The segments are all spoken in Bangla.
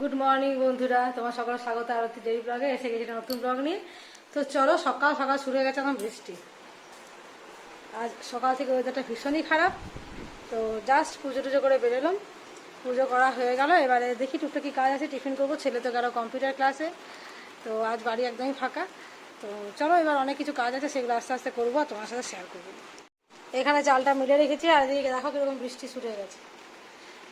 গুড মর্নিং বন্ধুরা। তোমার সকাল স্বাগত আরতি ডেলি ব্লগে। এসে গেছি নতুন ব্লগ নিয়ে। তো চলো, সকাল সকাল শুরু হয়ে গেছে এখন বৃষ্টি। আজ সকাল থেকে ওয়েদারটা ভীষণই খারাপ। তো জাস্ট পুজো টুজো করে বেরোলাম। পুজো করা হয়ে গেল। এবারে দেখি টুকটাকি কাজ আছে, টিফিন করব। ছেলে তো গেল কম্পিউটার ক্লাসে তো আজ বাড়ি একদমই ফাঁকা। তো চলো, এবার অনেক কিছু কাজ আছে, সেগুলো আস্তে আস্তে করব আর তোমার সাথে শেয়ার করব। এখানে চালটা মিলে রেখেছি। আর এদিকে দেখো কীরকম বৃষ্টি শুরু হয়ে গেছে।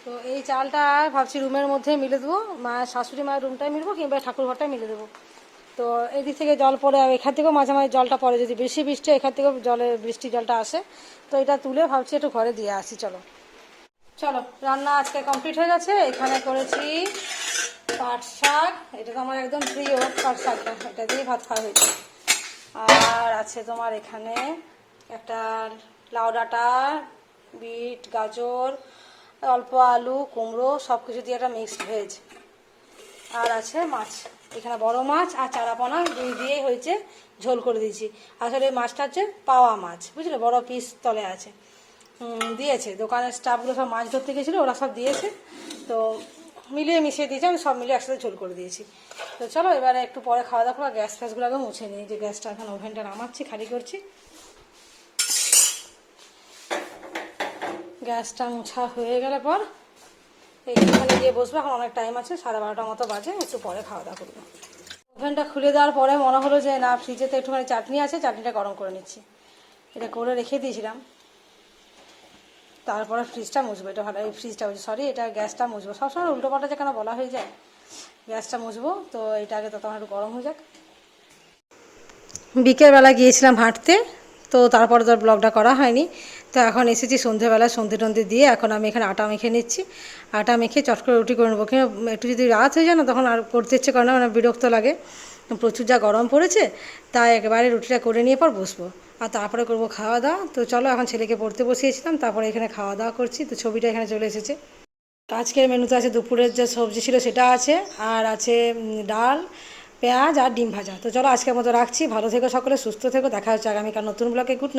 তো এই চালটা ভাবছি রুমের মধ্যে মিলে দেবো। মায়ের শাশুড়ি মায়ের রুমটাই মিলবো কিংবা ঠাকুর ঘরটায় মিলে দেবো। তো এদিক থেকে জল পড়ে এখান থেকেও মাঝে মাঝে জলটা পড়ে। যদি বেশি বৃষ্টি এখান থেকেও জলে বৃষ্টি জলটা আসে। তো এটা তুলে ভাবছি একটু ঘরে দিয়ে আসি। চলো। চলো, রান্না আজকে কমপ্লিট হয়ে গেছে। এখানে করেছি পাট শাক। এটা তো আমার একদম প্রিয় পাট শাকটা এটা দিয়ে ভাত খাওয়া হয়েছে। আর আছে তোমার এখানে একটা লাউ ডাঁটা, বিট, গাজর অল্প আলু, কুমড়ো সব কিছু দিয়ে একটা মিক্সড ভেজ আর আছে মাছ। এখানে বড় মাছ আর চারাপোনা, দুই দিয়েই হয়েছে, ঝোল করে দিয়েছি। আসলে মাছটা হচ্ছে পাওয়া মাছ, বুঝলে? বড় পিস তলে আছে। দিয়েছে। দোকানের স্টাফগুলো সব মাছ ধরতে গেছিল, ওরা সব দিয়েছে। তো মিলিয়ে মিশিয়ে দিয়েছে, আমি সব মিলিয়ে একসাথে ঝোল করে দিয়েছি। তো চলো, এবারে একটু পরে খাওয়া দাওয়া করব গ্যাস ফ্যাসগুলো আগে মুছে নিই। যে গ্যাসটা এখন ওভেনটা নামাচ্ছি, খালি করছি। গ্যাসটা মোছা হয়ে গেলে পর এইখানে গিয়ে বসবো, এখন অনেক টাইম আছে, সাড়ে বারোটার মতো বাজে, একটু পরে খাওয়া দাওয়া করব। ওভেনটা খুলে দেওয়ার পরে মনে হলো যে না, ফ্রিজেতে একটুখানি চাটনি আছে, চাটনিটা গরম করে নিচ্ছি। এটা করে রেখে দিয়েছিলাম। তারপরে ফ্রিজটা মুছবো, এটা ভালো ফ্রিজটা সরি এটা গ্যাসটা মুছবো। সবসময় উল্টো পাল্টা যে কেন বলা হয়ে যায়, গ্যাসটা মুছবো, তো এটা আগে ততক্ষণ একটু গরম হয়ে যাক। বিকেলবেলা গিয়েছিলাম হাঁটতে, তো তারপরে তো ব্লগটা করা হয়নি। তো এখন এসেছি সন্ধেবেলা, সন্ধে টন্ধে দিয়ে এখন আমি এখানে আটা মেখে নিচ্ছি। আটা মেখে চট করে রুটি করে নেব। কিন্তু একটু যদি রাত হয়ে যায় না, তখন আর করতে ইচ্ছে করে না মানে বিরক্ত লাগে। প্রচুর যা গরম পড়েছে, তাই একেবারে রুটিটা করে নিয়ে পর বসবো। আর তারপরে করব খাওয়া দাওয়া। তো চলো, এখন ছেলেকে পড়তে বসিয়েছিলাম, তারপরে এখানে খাওয়া দাওয়া করছি। তো ছবিটা এখানে চলে এসেছে। আজকের মেনুতে আছে দুপুরের যে সবজি ছিল, সেটা আছে, আর আছে ডাল, পেঁয়াজ আর ডিম ভাজা। তো চলো, আজকের মতো রাখছি। ভালো থেকো সকলে, সুস্থ থেকো। দেখা হচ্ছে আগামীকাল নতুন ব্লগে। গুড